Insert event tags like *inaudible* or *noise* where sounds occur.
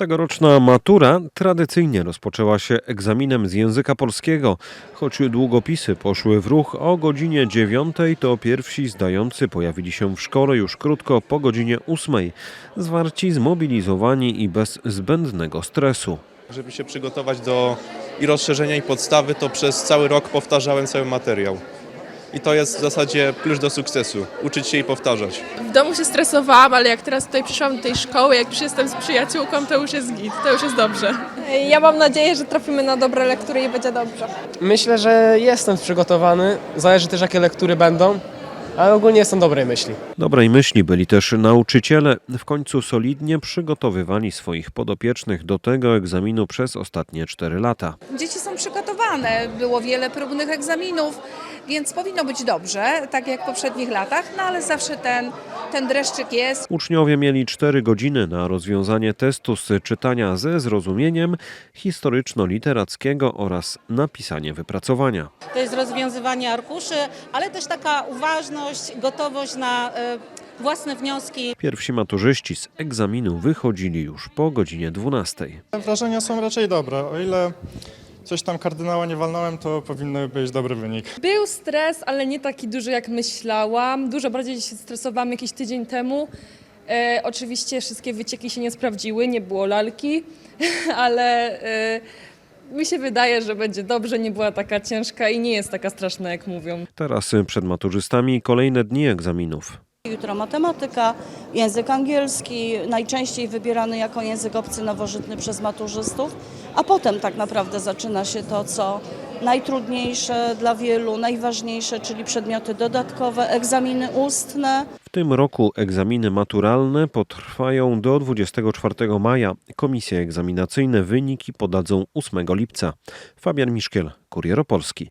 Tegoroczna matura tradycyjnie rozpoczęła się egzaminem z języka polskiego. Choć długopisy poszły w ruch o godzinie 9, to pierwsi zdający pojawili się w szkole już krótko po godzinie 8. Zwarci, zmobilizowani i bez zbędnego stresu. Żeby się przygotować do i rozszerzenia i podstawy, to przez cały rok powtarzałem cały materiał. I to jest w zasadzie klucz do sukcesu. Uczyć się i powtarzać. W domu się stresowałam, ale jak teraz tutaj przyszłam do tej szkoły, jak już jestem z przyjaciółką, to już jest git, to już jest dobrze. Ja mam nadzieję, że trafimy na dobre lektury i będzie dobrze. Myślę, że jestem przygotowany. Zależy też, jakie lektury będą, ale ogólnie jestem dobrej myśli. Dobrej myśli byli też nauczyciele. W końcu solidnie przygotowywali swoich podopiecznych do tego egzaminu przez ostatnie 4 lata. Dzieci są przygotowane, było wiele próbnych egzaminów, więc powinno być dobrze, tak jak w poprzednich latach, no ale zawsze ten, ten dreszczyk jest. Uczniowie mieli 4 godziny na rozwiązanie testu z czytania ze zrozumieniem historyczno-literackiego oraz napisanie wypracowania. to jest rozwiązywanie arkuszy, ale też taka uważność, gotowość na e, własne wnioski. Pierwsi maturzyści z egzaminu wychodzili już po godzinie 12. Wrażenia są raczej dobre. O ile coś tam kardynała nie walnąłem, to powinny być dobry wynik. Był stres, ale nie taki duży jak myślałam. Dużo bardziej się stresowałam jakiś tydzień temu. E, oczywiście wszystkie wycieki się nie sprawdziły, nie było lalki, *laughs* ale e, mi się wydaje, że będzie dobrze, nie była taka ciężka i nie jest taka straszna jak mówią. Teraz przed maturzystami kolejne dni egzaminów. Jutro matematyka, język angielski, najczęściej wybierany jako język obcy nowożytny przez maturzystów, a potem tak naprawdę zaczyna się to, co najtrudniejsze dla wielu, najważniejsze, czyli przedmioty dodatkowe, egzaminy ustne. W tym roku egzaminy maturalne potrwają do 24 maja. Komisje egzaminacyjne wyniki podadzą 8 lipca. Fabian Miszkiel, Kurier Opolski.